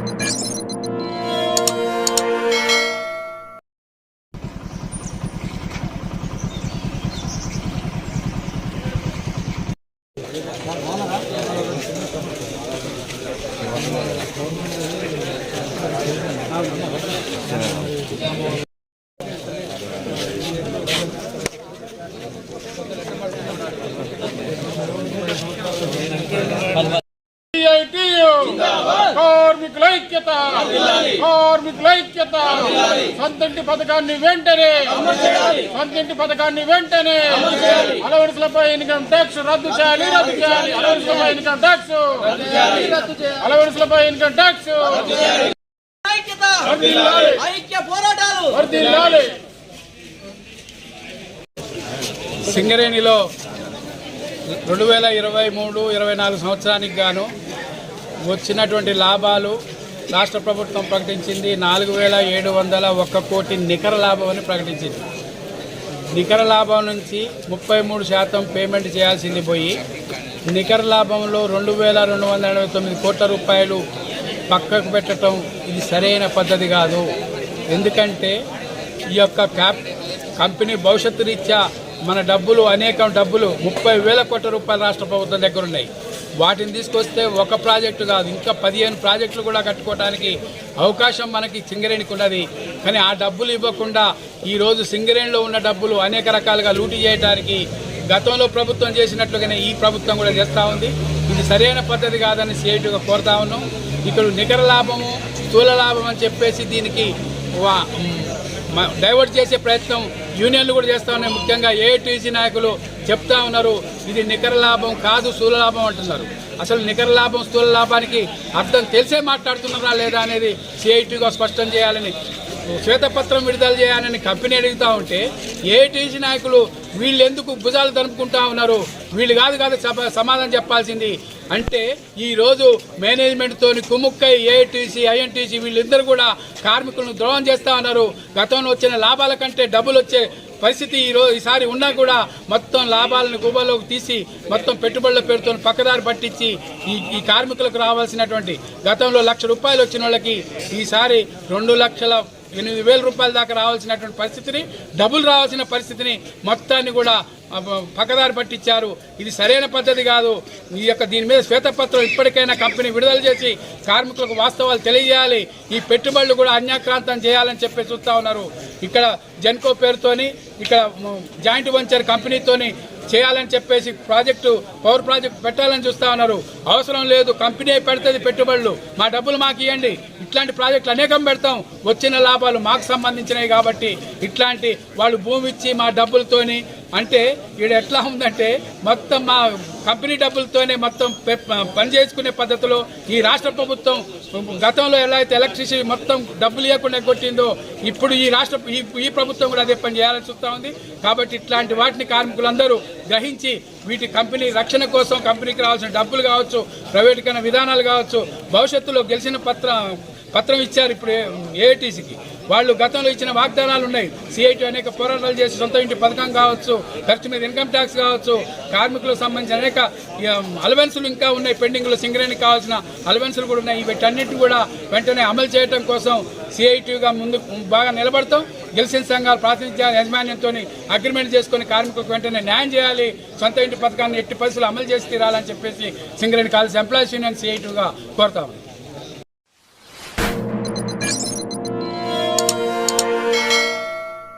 Gracias. కార్మికుల ఐక్యత కార్మికుల ఐక్యత సొంతింటి పథకాన్ని వెంటనే. సొంతింటి పథకాన్ని వెంటనే. అలవరుసలపై ఇన్కమ్ ట్యాక్స్ రద్దు చేయాలి. రద్దు చేయాలి. అలవరుసలపై ఇన్కమ్ ట్యాక్స్. అలవరుసలపై ఇన్కమ్ ట్యాక్స్. ఐక్య పోరాటాలు. సింగరేణిలో రెండు వేల ఇరవై మూడు ఇరవై నాలుగు సంవత్సరానికి గాను వచ్చినటువంటి లాభాలు రాష్ట్ర ప్రభుత్వం ప్రకటించింది నాలుగు వేల ఏడు వందల ఒక్క కోటి నికర లాభం అని ప్రకటించింది. నికర లాభం నుంచి ముప్పై మూడు శాతం పేమెంట్ చేయాల్సింది పోయి నికర లాభంలో రెండు వేల రెండు వందల ఎనభై తొమ్మిది కోట్ల రూపాయలు పక్కకు పెట్టడం ఇది సరైన పద్ధతి కాదు. ఎందుకంటే ఈ యొక్క క్యాప్ కంపెనీ భవిష్యత్తు రీత్యా మన డబ్బులు అనేక డబ్బులు ముప్పై వేల కోట్ల రూపాయలు రాష్ట్ర ప్రభుత్వం దగ్గర ఉన్నాయి. వాటిని తీసుకొస్తే ఒక ప్రాజెక్టు కాదు ఇంకా పదిహేను ప్రాజెక్టులు కూడా కట్టుకోవడానికి అవకాశం మనకి సింగరేణికి ఉన్నది. కానీ ఆ డబ్బులు ఇవ్వకుండా ఈరోజు సింగరేణిలో ఉన్న డబ్బులు అనేక రకాలుగా లూటీ చేయడానికి గతంలో ప్రభుత్వం చేసినట్లుగానే ఈ ప్రభుత్వం కూడా చేస్తూ ఉంది. ఇది సరైన పద్ధతి కాదని సిఐటిగా కోరుతా ఉన్నాం. ఇక్కడ నికర లాభము స్థూల లాభం అని చెప్పేసి దీనికి వా- డైవర్ట్ చేసే ప్రయత్నం యూనియన్లు కూడా చేస్తా ఉన్నాయి. ముఖ్యంగా ఏఐటీసీ నాయకులు చెప్తా ఉన్నారు ఇది నికర లాభం కాదు స్థూల లాభం అంటున్నారు. అసలు నికర లాభం స్థూల లాభానికి అర్థం తెలిసే మాట్లాడుతున్నారా లేదా అనేది సిఐటీగా స్పష్టం చేయాలని శ్వేతపత్రం విడుదల చేయాలని కంపెనీ అడుగుతా ఉంటే ఏఐటీసీ నాయకులు వీళ్ళు ఎందుకు భుజాలు తరుపుకుంటా ఉన్నారు? వీళ్ళు కాదు కాదు సమాధానం చెప్పాల్సింది అంటే ఈరోజు మేనేజ్మెంట్తో కుముక్కై ఏఐటీసీ ఐఎన్టీసీ వీళ్ళిద్దరు కూడా కార్మికులను ద్రోహం చేస్తా ఉన్నారు. గతంలో వచ్చిన లాభాల కంటే డబ్బులు వచ్చే పరిస్థితి ఈ రోజు ఈసారి ఉన్నా కూడా మొత్తం లాభాలను గుబలోకి తీసి మొత్తం పెట్టుబడుల పేరుతో పక్కదారి పట్టించి ఈ ఈ కార్మికులకు రావాల్సినటువంటి గతంలో లక్ష రూపాయలు వచ్చిన వాళ్ళకి ఈసారి రెండు లక్షల ఎనిమిది వేల రూపాయల దాకా రావాల్సినటువంటి పరిస్థితిని డబ్బులు రావాల్సిన పరిస్థితిని మొత్తాన్ని కూడా పక్కదారి పట్టించారు. ఇది సరైన పద్ధతి కాదు. ఈ యొక్క దీని మీద శ్వేతపత్రం ఇప్పటికైనా కంపెనీ విడుదల చేసి కార్మికులకు వాస్తవాలు తెలియజేయాలి. ఈ పెట్టుబడులు కూడా అన్యాక్రాంతం చేయాలని చెప్పి చూస్తా ఉన్నారు. ఇక్కడ జెన్కో పేరుతోని ఇక్కడ జాయింట్ వెంచర్ కంపెనీతోని చేయాలని చెప్పేసి ప్రాజెక్టు పవర్ ప్రాజెక్ట్ పెట్టాలని చూస్తా ఉన్నారు. అవసరం లేదు కంపెనీ పెడుతుంది పెట్టుబడులు. మా డబ్బులు మాకు ఇవ్వండి ఇట్లాంటి ప్రాజెక్టులు అనేకం పెడతాం. వచ్చిన లాభాలు మాకు సంబంధించినవి కాబట్టి ఇట్లాంటి వాళ్ళు భూమి ఇచ్చి మా డబ్బులతోని అంటే ఇక్కడ ఎట్లా ఉందంటే మొత్తం మా కంపెనీ డబ్బులతోనే మొత్తం పె- పని చేసుకునే పద్ధతిలో ఈ రాష్ట్ర ప్రభుత్వం గతంలో ఎలా అయితే ఎలక్ట్రిసిటీ మొత్తం డబ్బులు ఇవ్వకుండా కొట్టిందో ఇప్పుడు ఈ రాష్ట్ర ఈ ఈ ప్రభుత్వం కూడా అదే పని చేయాలని చూస్తూ ఉంది. కాబట్టి ఇట్లాంటి వాటిని కార్మికులందరూ గ్రహించి వీటి కంపెనీ రక్షణ కోసం కంపెనీకి రావాల్సిన డబ్బులు కావచ్చు ప్రైవేటీకరణ విధానాలు కావచ్చు భవిష్యత్తులో గెలిచిన పత్రం పత్రం ఇచ్చారు ఇప్పుడు ఏఐటీసీకి. వాళ్ళు గతంలో ఇచ్చిన వాగ్దానాలు ఉన్నాయి. సిఐటి అనేక పోరాటాలు చేసి సొంత ఇంటి పథకం కావచ్చు ఖర్చు మీద ఇన్కమ్ ట్యాక్స్ కావచ్చు కార్మికులకు సంబంధించిన అనేక అలవెన్సులు ఇంకా ఉన్నాయి. పెండింగ్లో సింగరేణికి కావాల్సిన అలవెన్సులు కూడా ఉన్నాయి. వీటన్నిటి కూడా వెంటనే అమలు చేయడం కోసం సిఐటిగా ముందు బాగా నిలబడతాం. గెలిచిన సంఘాలు ప్రాతినిధ్య యాజమాన్యంతో అగ్రిమెంట్ చేసుకుని కార్మికులకు వెంటనే న్యాయం చేయాలి. సొంత ఇంటి పథకాన్ని ఎట్టి పరిస్థితులు అమలు చేసి తీరాలని చెప్పేసి సింగరేణి కాలేజ్ ఎంప్లాయీస్ యూనియన్ సిఐటిగా కోరుతాము